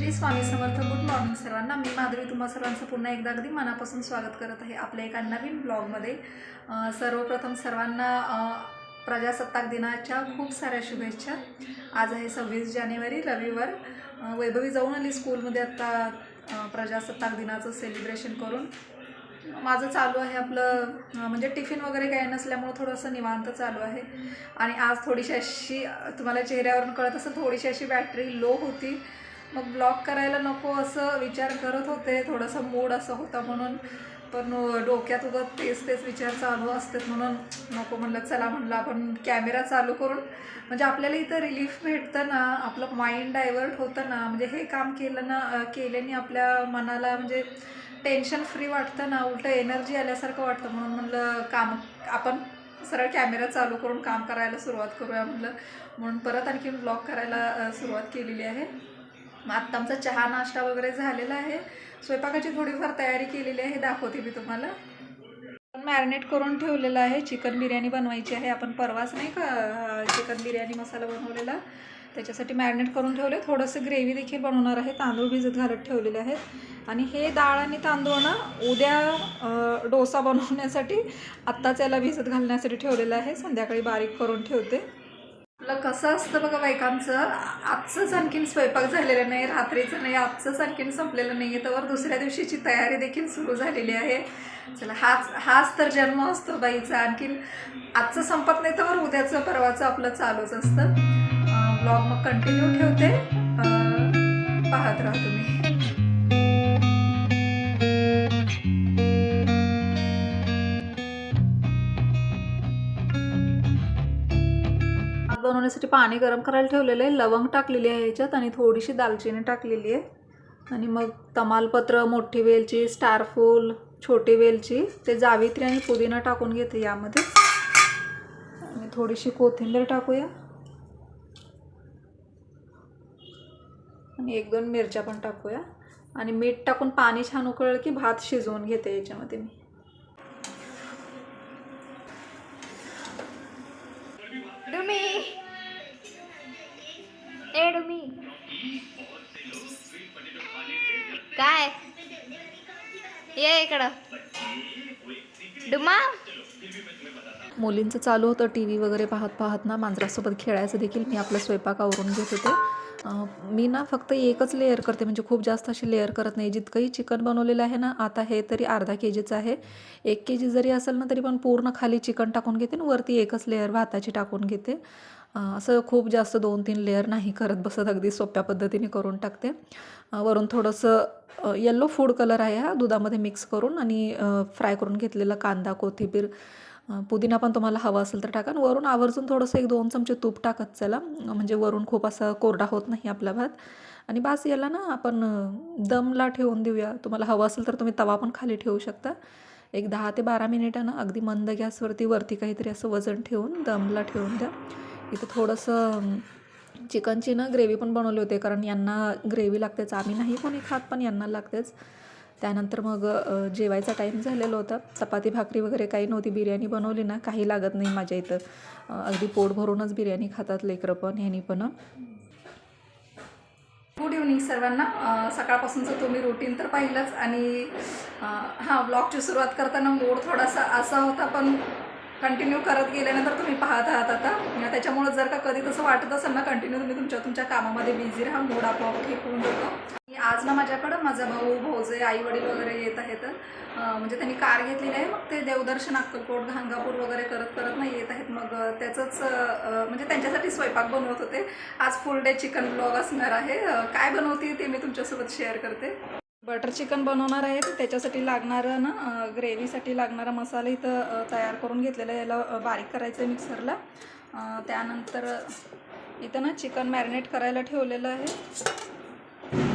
Shri Swami Samarth good morning सर्वांना. मी माधवी तुम्हा सर्वांचं पुन्हा एकदा अगदी मनापासून स्वागत करत आहे आपल्या एका नवीन ब्लॉगमध्ये सर्वप्रथम सर्वांना प्रजासत्ताक दिनाच्या खूप साऱ्या शुभेच्छा. आज आहे सव्वीस जानेवारी रविवार. वैभवी जाऊन आली स्कूलमध्ये आत्ता प्रजासत्ताक दिनाचं सेलिब्रेशन करून. माझं चालू आहे आपलं म्हणजे टिफिन वगैरे काही नसल्यामुळं थोडंसं निवांत चालू आहे. आणि आज थोडीशी अशी तुम्हाला चेहऱ्यावरून कळत असं थोडीशी अशी बॅटरी लो होती. मग ब्लॉक करायला नको असं विचार करत होते. थोडंसं मूड असं होता म्हणून. पण डोक्यात उगत तेच तेच विचार चालू असतात म्हणून नको म्हणलं चला म्हणलं आपण कॅमेरा चालू करून. म्हणजे आपल्याला इथं रिलीफ भेटतं ना आपलं माइंड डायवर्ट होतं ना म्हणजे हे काम केलं ना केल्याने आपल्या मनाला म्हणजे टेन्शन फ्री वाटतं ना उलटं एनर्जी आल्यासारखं वाटतं म्हणून म्हणलं काम आपण सरळ कॅमेरा चालू करून काम करायला सुरुवात करूया म्हटलं म्हणून परत आणखी ब्लॉग करायला सुरुवात केलेली आहे. मग आत्ता आमचा चहा नाश्ता वगैरे झालेला आहे. स्वयंपाकाची थोडीफार तयारी केलेली आहे दाखवते मी तुम्हाला. मॅरिनेट करून ठेवलेलं आहे. चिकन बिर्याणी बनवायची आहे. आपण परवाच नाही का चिकन बिर्याणी मसाला बनवलेला? त्याच्यासाठी मॅरिनेट करून ठेवले. थोडंसं ग्रेव्ही देखील बनवणार आहे. तांदूळ भिजत घालत ठेवलेले आहेत. आणि हे डाळ आणि तांदूळ ना उद्या डोसा बनवण्यासाठी आत्ताच याला भिजत घालण्यासाठी ठेवलेलं आहे. संध्याकाळी बारीक करून ठेवते. आपलं कसं असतं बघा बायकांचं आजचंच आणखीन स्वयंपाक झालेला नाही रात्रीचं नाही आजचंच आणखीन संपलेलं नाही आहे तर दुसऱ्या दिवशीची तयारी देखील सुरू झालेली आहे. चला हाच हाच तर जन्म असतो बाईचा आणखीन आजचं संपत नाही तर उद्याचं परवाचं आपलं चालूच असतं. ब्लॉग मग कंटिन्यू ठेवते. पाहत राहा तुम्ही. बनवण्यासाठी पाणी गरम करायला ठेवलेलं आहे. लवंग टाकलेली आहे ह्याच्यात आणि थोडीशी दालचिनी टाकलेली आहे. आणि मग तमालपत्र मोठी वेलची स्टारफूल छोटी वेलची ते जावित्री आणि पुदिना टाकून घेते यामध्ये. आणि थोडीशी कोथिंबीर टाकूया. आणि एक दोन मिरच्या पण टाकूया. आणि मीठ टाकून पाणी छान उकळलं की भात शिजवून घेते याच्यामध्ये मी. काय? ये इकडं. डुमा मुलींचं चालू होतं टी व्ही वगैरे पाहत पाहत ना मांजरासोबत खेळायचं देखील मी आपला स्वयंपाक आवरून घेत होते. मी ना फक्त एकच लेअर करते म्हणजे खूप जास्त अशी लेअर करत नाही. जितकंही चिकन बनवलेलं आहे ना आता हे तरी अर्धा के जीचं आहे. एक के जी जरी असेल ना तरी पण पूर्ण खाली चिकन टाकून घेते आणि वरती एकच लेअर भाताची टाकून घेते. असं खूप जास्त दोन तीन लेअर नाही करत बसत अगदी सोप्या पद्धतीने करून टाकते. वरून थोडंसं येल्लो फूड कलर आहे हा दुधामध्ये मिक्स करून आणि फ्राय करून घेतलेला कांदा कोथिंबीर पुदिना पण तुम्हाला हवा असेल तर टाका. वरून आवर्जून थोडंसं एक दोन चमचे तूप टाकत चला. म्हणजे वरून खूप असं कोरडा होत नाही आपला भात. आणि बास याला ना आपण दमला ठेवून देऊया. तुम्हाला हवं असेल तर तुम्ही तवा पण खाली ठेवू शकता. एक दहा ते बारा मिनिटानं अगदी मंद गॅसवरती वरती काहीतरी असं वजन ठेवून दमला ठेवून द्या. इथं थोडंसं चिकनची ना ग्रेव्ही पण बनवली होते कारण यांना ग्रेव्ही लागतेच. आम्ही नाही कोणी खात पण यांना लागतेच. त्यानंतर मग जेवायचा टाईम झालेला होता. चपाती भाकरी वगैरे काही नव्हती. बिर्याणी बनवली ना काही लागत नाही माझ्या इथं. अगदी पोट भरूनच बिर्याणी खातात लेकरं पण ह्यानी पण. गुड इव्हनिंग सर्वांना. सकाळपासूनचं तुम्ही रुटीन तर पाहिलंच. आणि हां ब्लॉगची सुरुवात करताना मूड थोडासा असा होता पण कंटिन्यू करत गेल्यानंतर तुम्ही पाहत आहात आता. त्याच्यामुळे त्याच्यामुळं जर का कधी तसं वाटत असेल ना कंटिन्यू तुम्ही तुमच्या तुमच्या कामामध्ये बिझी राहा मूड आपोआप ठीक होऊन जातो. आज ना माझ्याकडं माझा भाऊ भाऊजे आई वडील वगैरे येत आहेत म्हणजे त्यांनी कार घेतलेली आहे. मग ते देवदर्शन अक्कलकोट घांगापूर वगैरे करत करत नाही येत आहेत. मग त्याचंच म्हणजे त्यांच्यासाठी स्वयंपाक बनवत होते. आज फुल डे चिकन ब्लॉग असणार आहे. काय बनवते ते मी तुमच्यासोबत शेअर करते. बटर चिकन बनवणार आहे. तर त्याच्यासाठी लागणारं ना ग्रेव्हीसाठी लागणारा मसाला इथं तयार करून घेतलेला आहे. याला बारीक करायचं आहे मिक्सरला त्यानंतर इथं ना चिकन मॅरिनेट करायला ठेवलेलं आहे.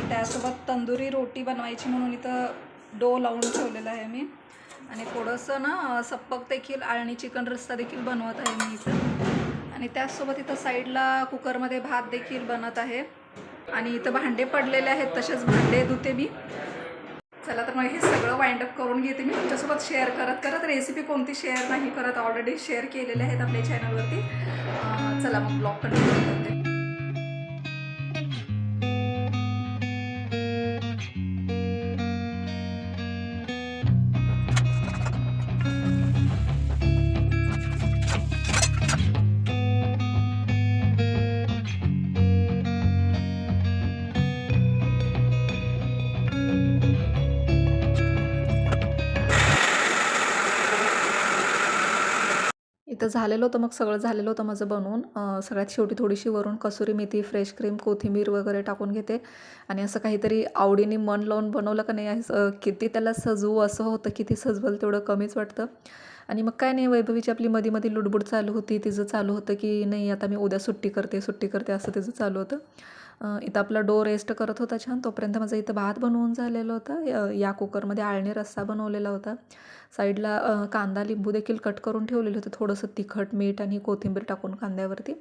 त्यासोबत तंदुरी रोटी बनवायची म्हणून इथं डो लावून ठेवलेला आहे मी. आणि थोडंसं ना सप्पक देखील आळणी चिकन रस्सा देखील बनवत आहे मी इथं. आणि त्याचसोबत इथं साईडला कुकरमध्ये भात देखील बनत आहे. आणि इथं भांडे पडलेले आहेत तसेच भांडे धुते मी. चला तर मग हे सगळं वाईंडअप करून घेते मी. तुमच्यासोबत शेअर करत करत रेसिपी कोणती शेअर नाही करत ऑलरेडी शेअर केलेले आहेत आपल्या चॅनलवरती चला मग ब्लॉग कंटिन्यू करते. इथं झालेलं होतं मग सगळं झालेलं होतं माझं बनवून. सगळ्यात शेवटी थोडीशी वरून कसुरी मेथी फ्रेश क्रीम कोथिंबीर वगैरे टाकून घेते. आणि असं काहीतरी आवडीने मन लावून बनवलं का नाही किती त्याला सजवू असं होतं किती सजवलं तेवढं कमीच वाटतं. आणि मग काय नाही वैभवीची आपली मध्ये मध्ये लुडबुड चालू होती तिचं चालू होतं की नाही आता मी उद्या सुट्टी करते सुट्टी करते असं तिचं चालू होतं. इथं आपला डो रेस्ट करत होता छान. तोपर्यंत माझं इथं भात बनवून झालेलं होतं. या- कुकरमध्ये आळणी रस्सा बनवलेला होता. साईडला कांदा लिंबू देखील कट करून ठेवलेलं होतं. थोडंसं तिखट मीठ आणि कोथिंबीर टाकून कांद्यावरती.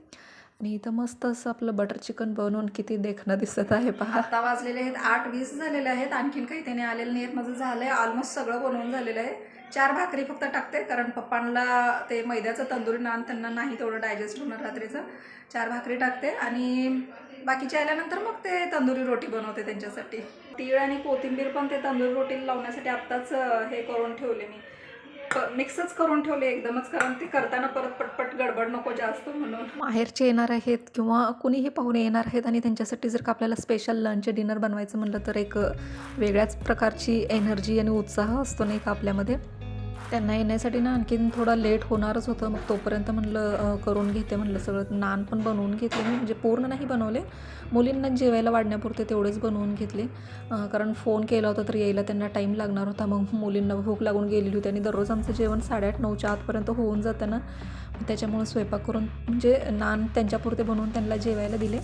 आणि इथं मस्त असं आपलं बटर चिकन बनवून किती देखणं दिसत आहे पहा. आता वाजलेले आहेत आठ वीस झालेले आहेत. आणखीन काही त्याने आलेले नाही आहेत माझं झालं आहे ऑलमोस्ट सगळं बनवून झालेलं आहे. चार भाकरी फक्त टाकते कारण पप्पांना ते मैद्याचं तंदुरी नान त्यांना नाही तेवढं डायजेस्ट होणार रात्रीचं. चार भाकरी टाकते आणि बाकीचे आल्यानंतर मग ते तंदुरी रोटी बनवते त्यांच्यासाठी. तीळ आणि कोथिंबीर पण ते तंदुरी रोटी लावण्यासाठी आत्ताच हे करून ठेवले मी. मिक्सच करून ठेवले एकदमच कारण ते करताना परत पटपट गडबड नको जास्त म्हणून. माहेरचे येणार आहेत किंवा कुणीही पाहुणे येणार आहेत आणि त्यांच्यासाठी जर का आपल्याला स्पेशल लंच डिनर बनवायचं म्हणलं तर एक वेगळ्याच प्रकारची एनर्जी आणि उत्साह असतो नाही का आपल्यामध्ये? त्यांना येण्यासाठी ना आणखीन थोडा लेट होणारच होतं. मग तोपर्यंत म्हणलं करून घेते म्हणलं सगळं. नान पण बनवून घेतले मी. म्हणजे पूर्ण नाही बनवले. मुलींना जेवायला वाढण्यापुरते तेवढेच बनवून घेतले. कारण फोन केला होता तर यायला त्यांना टाईम लागणार होता. मग मुलींना भूक लागून गेलेली होती आणि दररोज आमचं जेवण साडेआठ नऊच्या आतपर्यंत होऊन जातं ना. त्याच्यामुळे स्वयंपाक करून म्हणजे नान त्यांच्यापुरते बनवून त्यांना जेवायला दिले.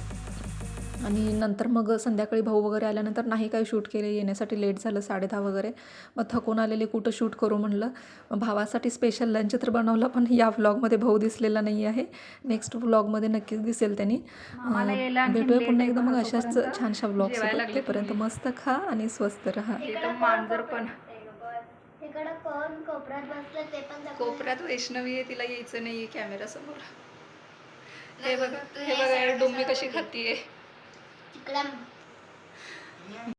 आणि नंतर मग संध्याकाळी भाऊ वगैरे आल्यानंतर नाही काही शूट केले येण्यासाठी लेट झालं साडे दहा वगैरे. मग थकून आलेले कुठं शूट करू म्हणलं. मग भावासाठी स्पेशल लंच तर बनवलं पण या व्लॉगमध्ये भाऊ दिसलेला नाही आहे. नेक्स्ट व्लॉगमध्ये नक्कीच दिसेल त्यांनी. भेटूया पुन्हा आहे एकदा मग अशाच छानशा व्लॉग तोपर्यंत. मस्त खा आणि स्वस्त राहा. मांजर पण. तिकडं कोण कोपऱ्यात बसलं ते पण दाखव. कोपऱ्यात वैष्णवी आहे तिला यायचं नाही कॅमेरा समोर. हे बघा हे बघा डुम्मी कशी खातीये. तिकडं